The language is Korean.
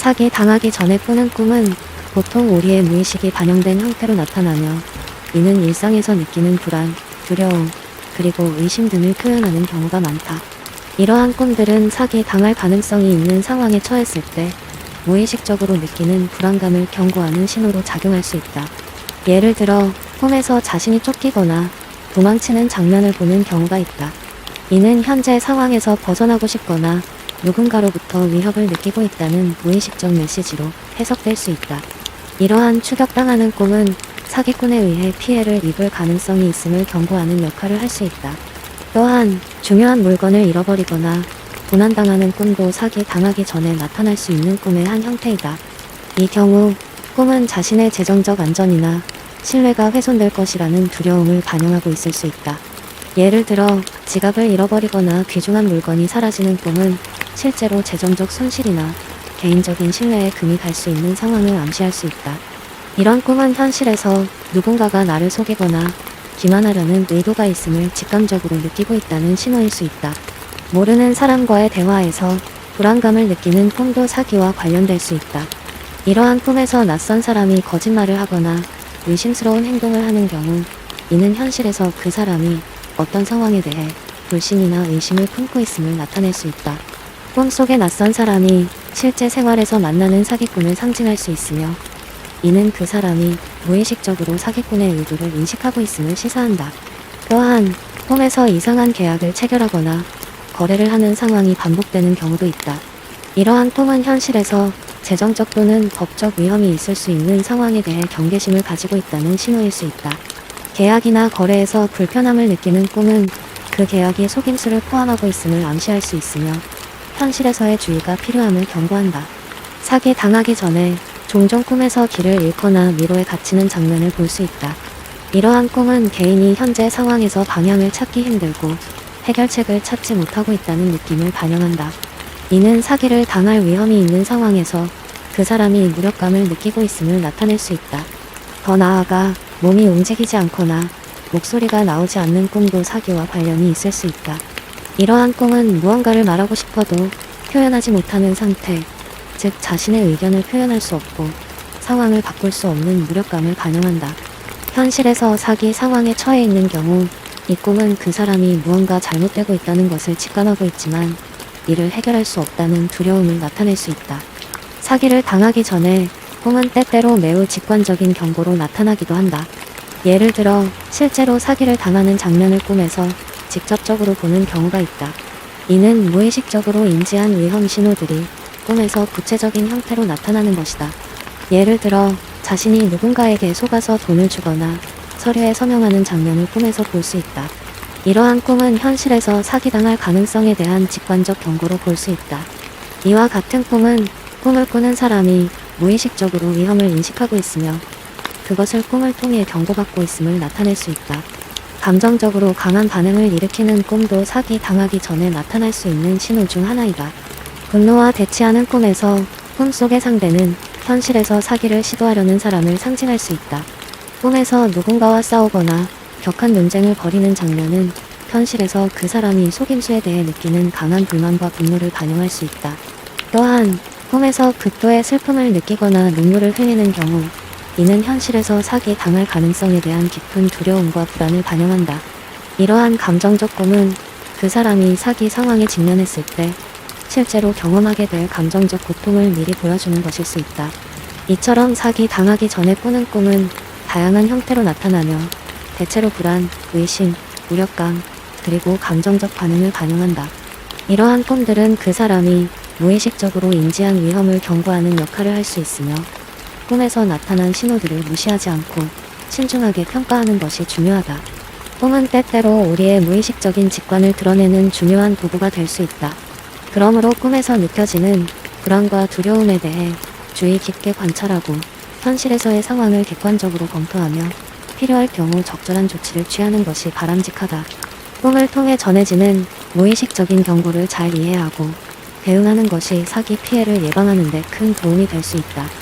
사기 당하기 전에 꾸는 꿈은 보통 우리의 무의식이 반영된 형태로 나타나며 이는 일상에서 느끼는 불안, 두려움, 그리고 의심 등을 표현하는 경우가 많다. 이러한 꿈들은 사기 당할 가능성이 있는 상황에 처했을 때 무의식적으로 느끼는 불안감을 경고하는 신호로 작용할 수 있다. 예를 들어 꿈에서 자신이 쫓기거나 도망치는 장면을 보는 경우가 있다. 이는 현재 상황에서 벗어나고 싶거나 누군가로부터 위협을 느끼고 있다는 무의식적 메시지로 해석될 수 있다. 이러한 추격당하는 꿈은 사기꾼에 의해 피해를 입을 가능성이 있음을 경고하는 역할을 할 수 있다. 또한 중요한 물건을 잃어버리거나 도난당하는 꿈도 사기 당하기 전에 나타날 수 있는 꿈의 한 형태이다. 이 경우 꿈은 자신의 재정적 안전이나 신뢰가 훼손될 것이라는 두려움을 반영하고 있을 수 있다. 예를 들어 지갑을 잃어버리거나 귀중한 물건이 사라지는 꿈은 실제로 재정적 손실이나 개인적인 신뢰에 금이 갈 수 있는 상황을 암시할 수 있다. 이런 꿈은 현실에서 누군가가 나를 속이거나 기만하려는 의도가 있음을 직감적으로 느끼고 있다는 신호일 수 있다. 모르는 사람과의 대화에서 불안감을 느끼는 꿈도 사기와 관련될 수 있다. 이러한 꿈에서 낯선 사람이 거짓말을 하거나 의심스러운 행동을 하는 경우 이는 현실에서 그 사람이 어떤 상황에 대해 불신이나 의심을 품고 있음을 나타낼 수 있다. 꿈속의 낯선 사람이 실제 생활에서 만나는 사기꾼을 상징할 수 있으며 이는 그 사람이 무의식적으로 사기꾼의 의도를 인식하고 있음을 시사한다. 또한 꿈에서 이상한 계약을 체결하거나 거래를 하는 상황이 반복되는 경우도 있다. 이러한 꿈은 현실에서 재정적 또는 법적 위험이 있을 수 있는 상황에 대해 경계심을 가지고 있다는 신호일 수 있다. 계약이나 거래에서 불편함을 느끼는 꿈은 그 계약이 속임수를 포함하고 있음을 암시할 수 있으며 현실에서의 주의가 필요함을 경고한다. 사기 당하기 전에 종종 꿈에서 길을 잃거나 미로에 갇히는 장면을 볼 수 있다. 이러한 꿈은 개인이 현재 상황에서 방향을 찾기 힘들고 해결책을 찾지 못하고 있다는 느낌을 반영한다. 이는 사기를 당할 위험이 있는 상황에서 그 사람이 무력감을 느끼고 있음을 나타낼 수 있다. 더 나아가 몸이 움직이지 않거나 목소리가 나오지 않는 꿈도 사기와 관련이 있을 수 있다. 이러한 꿈은 무언가를 말하고 싶어도 표현하지 못하는 상태, 즉 자신의 의견을 표현할 수 없고 상황을 바꿀 수 없는 무력감을 반영한다. 현실에서 사기 상황에 처해 있는 경우 이 꿈은 그 사람이 무언가 잘못되고 있다는 것을 직감하고 있지만 이를 해결할 수 없다는 두려움을 나타낼 수 있다. 사기를 당하기 전에 꿈은 때때로 매우 직관적인 경고로 나타나기도 한다. 예를 들어 실제로 사기를 당하는 장면을 꿈에서 직접적으로 보는 경우가 있다. 이는 무의식적으로 인지한 위험 신호들이 꿈에서 구체적인 형태로 나타나는 것이다. 예를 들어 자신이 누군가에게 속아서 돈을 주거나 서류에 서명하는 장면을 꿈에서 볼 수 있다. 이러한 꿈은 현실에서 사기당할 가능성에 대한 직관적 경고로 볼 수 있다. 이와 같은 꿈은 꿈을 꾸는 사람이 무의식적으로 위험을 인식하고 있으며 그것을 꿈을 통해 경고받고 있음을 나타낼 수 있다. 감정적으로 강한 반응을 일으키는 꿈도 사기 당하기 전에 나타날 수 있는 신호 중 하나이다. 분노와 대치하는 꿈에서 꿈속의 상대는 현실에서 사기를 시도하려는 사람을 상징할 수 있다. 꿈에서 누군가와 싸우거나 격한 논쟁을 벌이는 장면은 현실에서 그 사람이 속임수에 대해 느끼는 강한 불만과 분노를 반영할 수 있다. 또한 꿈에서 극도의 슬픔을 느끼거나 눈물을 흘리는 경우 이는 현실에서 사기 당할 가능성에 대한 깊은 두려움과 불안을 반영한다. 이러한 감정적 꿈은 그 사람이 사기 상황에 직면했을 때 실제로 경험하게 될 감정적 고통을 미리 보여주는 것일 수 있다. 이처럼 사기 당하기 전에 꾸는 꿈은 다양한 형태로 나타나며 대체로 불안, 의심, 무력감, 그리고 감정적 반응을 반영한다. 이러한 꿈들은 그 사람이 무의식적으로 인지한 위험을 경고하는 역할을 할 수 있으며 꿈에서 나타난 신호들을 무시하지 않고 신중하게 평가하는 것이 중요하다. 꿈은 때때로 우리의 무의식적인 직관을 드러내는 중요한 도구가 될 수 있다. 그러므로 꿈에서 느껴지는 불안과 두려움에 대해 주의 깊게 관찰하고 현실에서의 상황을 객관적으로 검토하며 필요할 경우 적절한 조치를 취하는 것이 바람직하다. 꿈을 통해 전해지는 무의식적인 경고를 잘 이해하고 대응하는 것이 사기 피해를 예방하는 데 큰 도움이 될 수 있다.